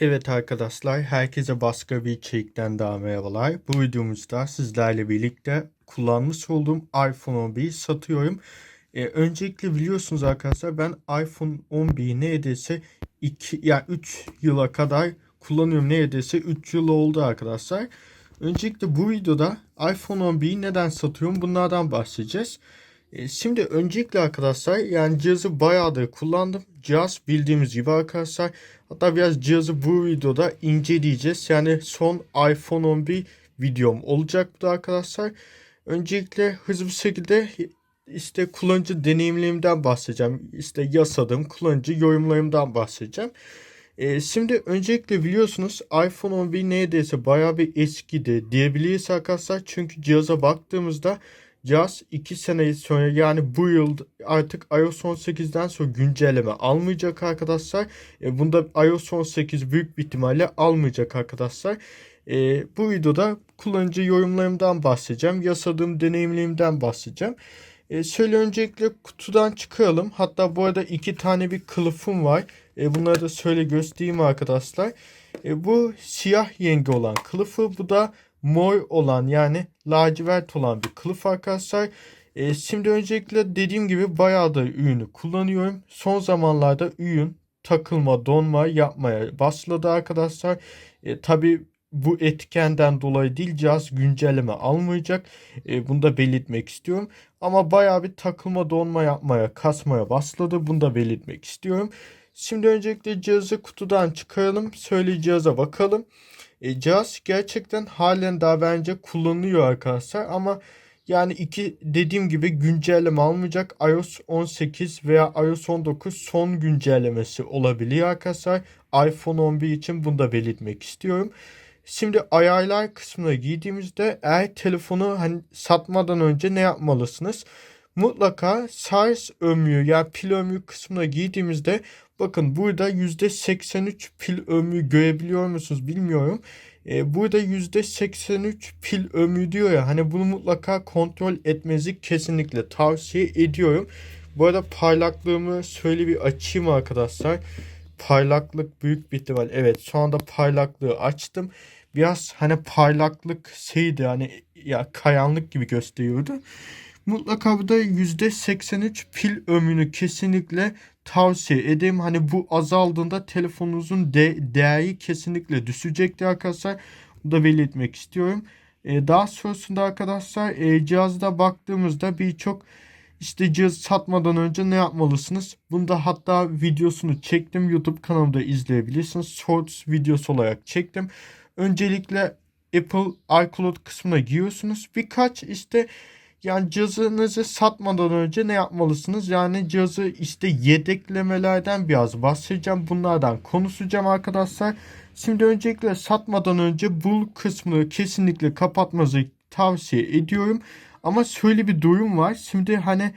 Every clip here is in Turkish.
Evet arkadaşlar, herkese başka bir içerikten daha merhabalar. Bu videomuzda sizlerle birlikte kullanmış olduğum iPhone 11'i satıyorum. Ee, öncelikle biliyorsunuz arkadaşlar ben iPhone 11'i neredeyse 2 ya 3 yıla kadar kullanıyorum. Neredeyse 3 yıl oldu arkadaşlar. Öncelikle bu videoda iPhone 11'i neden satıyorum bunlardan bahsedeceğiz. E, Şimdi öncelikle arkadaşlar yani cihazı bayağıdır kullandım. Cihaz bildiğimiz gibi arkadaşlar. Hatta biraz cihazı bu videoda inceleyeceğiz. Yani son iPhone 11 videom olacak bu da arkadaşlar. Öncelikle hızlı bir şekilde işte kullanıcı deneyimlerimden bahsedeceğim. İşte yasadığım kullanıcı yorumlarımdan bahsedeceğim. E, şimdi öncelikle biliyorsunuz iPhone 11 neredeyse bayağı bir eskidi diyebiliriz arkadaşlar. Çünkü cihaza baktığımızda Cihaz 2 sene sonra yani bu yıl artık iOS 18'den sonra güncelleme almayacak arkadaşlar. E, bunda iOS 18 büyük bir ihtimalle almayacak arkadaşlar. E, bu videoda kullanıcı yorumlarımdan bahsedeceğim. Yasadığım deneyimlerimden bahsedeceğim. E, şöyle öncelikle kutudan çıkaralım. Hatta bu arada iki tane bir kılıfım var. E, bunları da şöyle göstereyim arkadaşlar. E, bu siyah yengi olan kılıfı. Bu da mor olan yani lacivert olan bir kılıf arkadaşlar. E, şimdi öncelikle dediğim gibi bayağı da ürünü kullanıyorum. Son zamanlarda ürün takılma, donma yapmaya başladı arkadaşlar. E, Tabi bu etkenden dolayı değil cihaz güncelleme almayacak. E, bunu da belirtmek istiyorum. Ama bayağı bir takılma, donma yapmaya, kasmaya başladı. Bunu da belirtmek istiyorum. Şimdi öncelikle cihazı kutudan çıkaralım. Söyle cihaza bakalım. E, cihaz gerçekten halen daha bence kullanılıyor arkadaşlar ama yani iki dediğim gibi güncelleme almayacak iOS 18 veya iOS 19 son güncellemesi olabiliyor arkadaşlar. iPhone 11 için bunu da belirtmek istiyorum. Şimdi ayarlar kısmına giydiğimizde eğer telefonu hani satmadan önce ne yapmalısınız? Mutlaka şarj ömrü yani pil ömrü kısmına giydiğimizde bakın burada %83 pil ömrü görebiliyor musunuz bilmiyorum. Ee, burada %83 pil ömrü diyor ya hani bunu mutlaka kontrol etmenizi kesinlikle tavsiye ediyorum. Bu arada parlaklığımı şöyle bir açayım arkadaşlar. Parlaklık büyük bir ihtimal. Evet şu anda parlaklığı açtım. Biraz hani parlaklık şeydi hani ya kayanlık gibi gösteriyordu. Mutlaka burada %83 pil ömrünü kesinlikle tavsiye ederim. Hani bu azaldığında telefonunuzun de değeri kesinlikle düşecektir arkadaşlar. Bu da belirtmek istiyorum. Ee, daha sonrasında arkadaşlar e, cihazda baktığımızda birçok işte cihaz satmadan önce ne yapmalısınız? Bunda hatta videosunu çektim. YouTube kanalımda izleyebilirsiniz. Shorts videosu olarak çektim. Öncelikle Apple iCloud kısmına giriyorsunuz. Birkaç işte yani cihazınızı satmadan önce ne yapmalısınız? Yani cihazı işte yedeklemelerden biraz bahsedeceğim. Bunlardan konuşacağım arkadaşlar. Şimdi öncelikle satmadan önce bu kısmını kesinlikle kapatmanızı tavsiye ediyorum. Ama şöyle bir durum var. Şimdi hani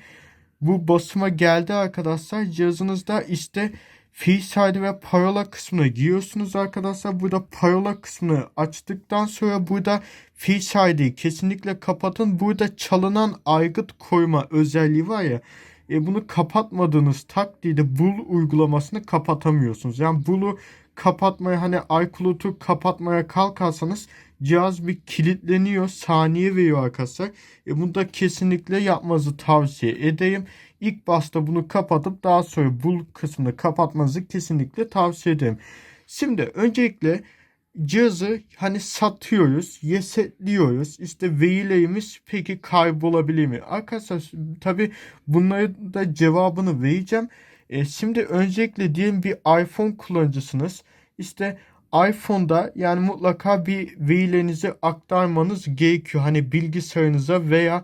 bu basıma geldi arkadaşlar. Cihazınızda işte Face ID ve parola kısmına giriyorsunuz arkadaşlar. Burada parola kısmını açtıktan sonra burada Face ID'yi kesinlikle kapatın. Burada çalınan aygıt koyma özelliği var ya. E, bunu kapatmadığınız takdirde Bull uygulamasını kapatamıyorsunuz. Yani Bull'u kapatmaya hani iCloud'u kapatmaya kalkarsanız cihaz bir kilitleniyor. Saniye veriyor arkadaşlar. E, bunu da kesinlikle yapmanızı tavsiye edeyim. İlk başta bunu kapatıp daha sonra bu kısmını kapatmanızı kesinlikle tavsiye ederim. Şimdi öncelikle cihazı hani satıyoruz, yesetliyoruz. İşte verilerimiz peki kaybolabilir mi? Arkadaşlar tabi bunları da cevabını vereceğim. E, şimdi öncelikle diyelim bir iPhone kullanıcısınız. İşte iPhone'da yani mutlaka bir verilerinizi aktarmanız gerekiyor. Hani bilgisayarınıza veya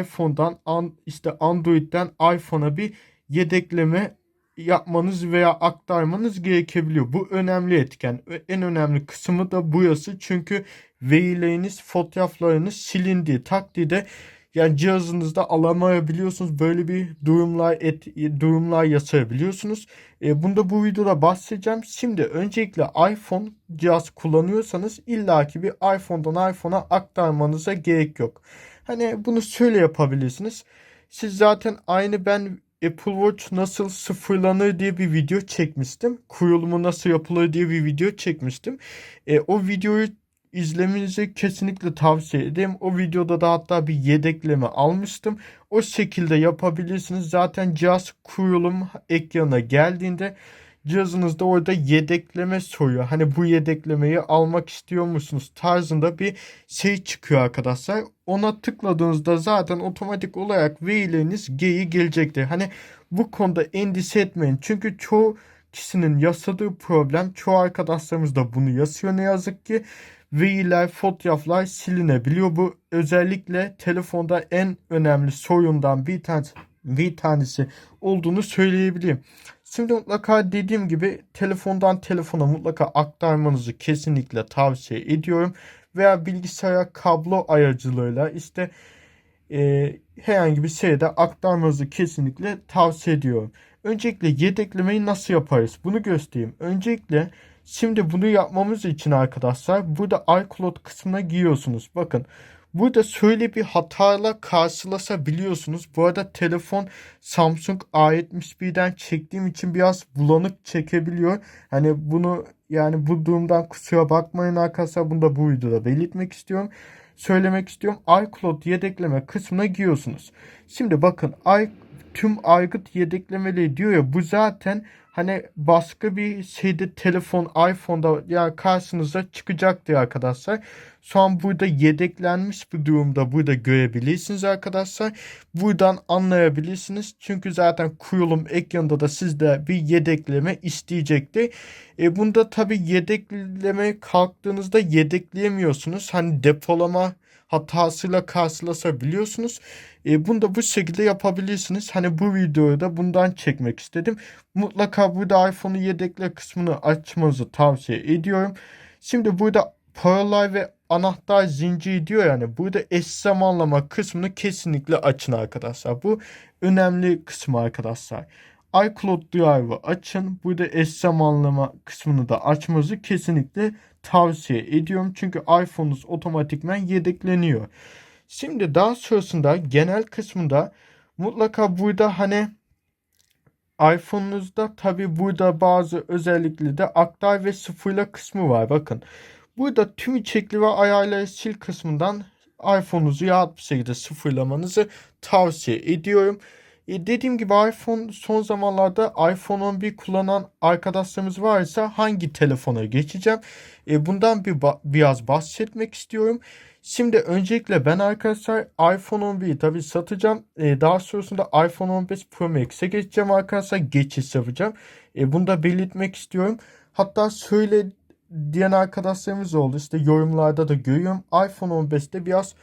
iPhone'dan an, işte Android'den iPhone'a bir yedekleme yapmanız veya aktarmanız gerekebiliyor. Bu önemli etken. En önemli kısmı da burası. Çünkü verileriniz, fotoğraflarınız silindiği takdirde yani cihazınızda alamayabiliyorsunuz. Böyle bir durumlar et, durumlar yaşayabiliyorsunuz. E, bunda bu videoda bahsedeceğim. Şimdi öncelikle iPhone cihaz kullanıyorsanız illaki bir iPhone'dan iPhone'a aktarmanıza gerek yok. Hani bunu şöyle yapabilirsiniz. Siz zaten aynı ben Apple Watch nasıl sıfırlanır diye bir video çekmiştim. Kurulumu nasıl yapılır diye bir video çekmiştim. E, o videoyu izlemenizi kesinlikle tavsiye ederim. O videoda da hatta bir yedekleme almıştım. O şekilde yapabilirsiniz. Zaten cihaz kurulum ekranına geldiğinde cihazınızda orada yedekleme soruyor. Hani bu yedeklemeyi almak istiyor musunuz tarzında bir şey çıkıyor arkadaşlar. Ona tıkladığınızda zaten otomatik olarak verileriniz geri gelecektir. Hani bu konuda endişe etmeyin. Çünkü çoğu kişinin yaşadığı problem çoğu arkadaşlarımız da bunu yaşıyor ne yazık ki veriler, fotoğraflar silinebiliyor. Bu özellikle telefonda en önemli sorundan bir tanesi, bir tanesi olduğunu söyleyebilirim. Şimdi mutlaka dediğim gibi telefondan telefona mutlaka aktarmanızı kesinlikle tavsiye ediyorum. Veya bilgisayara kablo aracılığıyla işte e, herhangi bir şeyde aktarmanızı kesinlikle tavsiye ediyorum. Öncelikle yedeklemeyi nasıl yaparız? Bunu göstereyim. Öncelikle şimdi bunu yapmamız için arkadaşlar burada iCloud kısmına giriyorsunuz. Bakın burada şöyle bir hatayla karşılaşabiliyorsunuz. Bu arada telefon Samsung A71'den çektiğim için biraz bulanık çekebiliyor. Hani bunu yani bu durumdan kusura bakmayın arkadaşlar. Bunu da bu videoda belirtmek istiyorum söylemek istiyorum. iCloud yedekleme kısmına giriyorsunuz. Şimdi bakın i tüm aygıt yedeklemeli diyor ya bu zaten hani başka bir şeyde telefon iPhone'da yani karşınıza çıkacaktır arkadaşlar. Şu an burada yedeklenmiş bir durumda burada görebilirsiniz arkadaşlar. Buradan anlayabilirsiniz. Çünkü zaten kurulum ekranında da sizde bir yedekleme isteyecekti. E bunda tabi yedekleme kalktığınızda yedekleyemiyorsunuz. Hani depolama hatasıyla karşılaşabiliyorsunuz. E, bunu da bu şekilde yapabilirsiniz. Hani bu videoyu da bundan çekmek istedim. Mutlaka burada iPhone'u yedekle kısmını açmanızı tavsiye ediyorum. Şimdi burada paralel ve anahtar zinciri diyor yani burada eş zamanlama kısmını kesinlikle açın arkadaşlar. Bu önemli kısmı arkadaşlar iCloud Drive'ı açın. Burada eş zamanlama kısmını da açmanızı kesinlikle tavsiye ediyorum. Çünkü iPhone'unuz otomatikman yedekleniyor. Şimdi daha sonrasında genel kısmında mutlaka burada hani iPhone'unuzda tabi burada bazı özellikleri de aktar ve sıfırla kısmı var. Bakın burada tüm içerikli ve ayarları sil kısmından iPhone'unuzu rahat bir şekilde sıfırlamanızı tavsiye ediyorum. E dediğim gibi iPhone son zamanlarda iPhone 11 kullanan arkadaşlarımız varsa hangi telefona geçeceğim? E bundan bir ba- biraz bahsetmek istiyorum. Şimdi öncelikle ben arkadaşlar iPhone 11'i tabii satacağım. E, daha sonrasında iPhone 15 Pro Max'e geçeceğim arkadaşlar. Geçiş yapacağım. E, bunu da belirtmek istiyorum. Hatta söyle diyen arkadaşlarımız oldu. İşte yorumlarda da görüyorum. iPhone 15'te biraz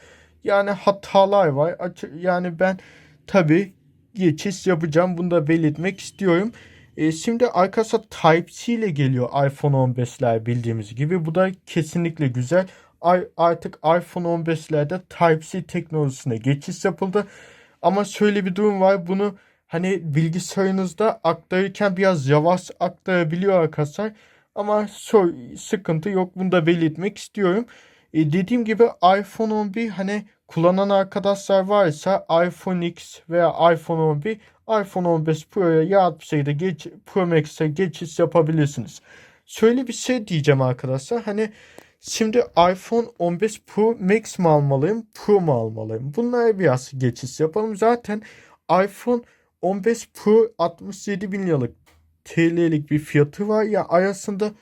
yani hatalar var. Yani ben tabii geçiş yapacağım. Bunu da belirtmek istiyorum. E, şimdi arkadaşlar Type-C ile geliyor iPhone 15'ler bildiğimiz gibi. Bu da kesinlikle güzel. Artık iPhone 15'lerde Type-C teknolojisine geçiş yapıldı. Ama şöyle bir durum var. Bunu hani bilgisayarınızda aktarırken biraz yavaş aktarabiliyor arkadaşlar. Ama sıkıntı yok. Bunu da belirtmek istiyorum. E, dediğim gibi iPhone 11 hani kullanan arkadaşlar varsa iPhone X veya iPhone 11 iPhone 15 Pro'ya bir şekilde geç, Pro Max'e geçiş yapabilirsiniz. Şöyle bir şey diyeceğim arkadaşlar. Hani şimdi iPhone 15 Pro Max mi almalıyım? Pro mu almalıyım? Bunlara biraz geçiş yapalım. Zaten iPhone 15 Pro 67 bin liralık TL'lik bir fiyatı var. Ya arasında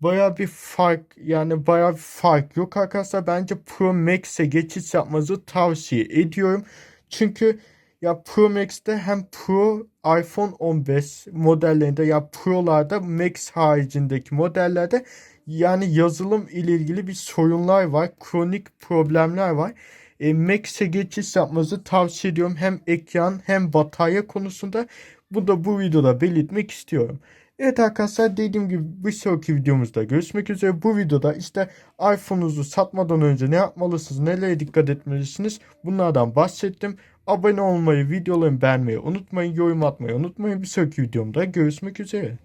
baya bir fark yani baya bir fark yok arkadaşlar. Bence Pro Max'e geçiş yapmanızı tavsiye ediyorum. Çünkü ya Pro Max'te hem Pro iPhone 15 modellerinde ya Pro'larda Max haricindeki modellerde yani yazılım ile ilgili bir sorunlar var. Kronik problemler var. E, Max'e geçiş yapmanızı tavsiye ediyorum. Hem ekran hem batarya konusunda. Bu da bu videoda belirtmek istiyorum. Evet arkadaşlar dediğim gibi bir sonraki videomuzda görüşmek üzere. Bu videoda işte iPhone'unuzu satmadan önce ne yapmalısınız, nelere dikkat etmelisiniz bunlardan bahsettim. Abone olmayı, videolarımı beğenmeyi unutmayın, yorum atmayı unutmayın. Bir sonraki videomda görüşmek üzere.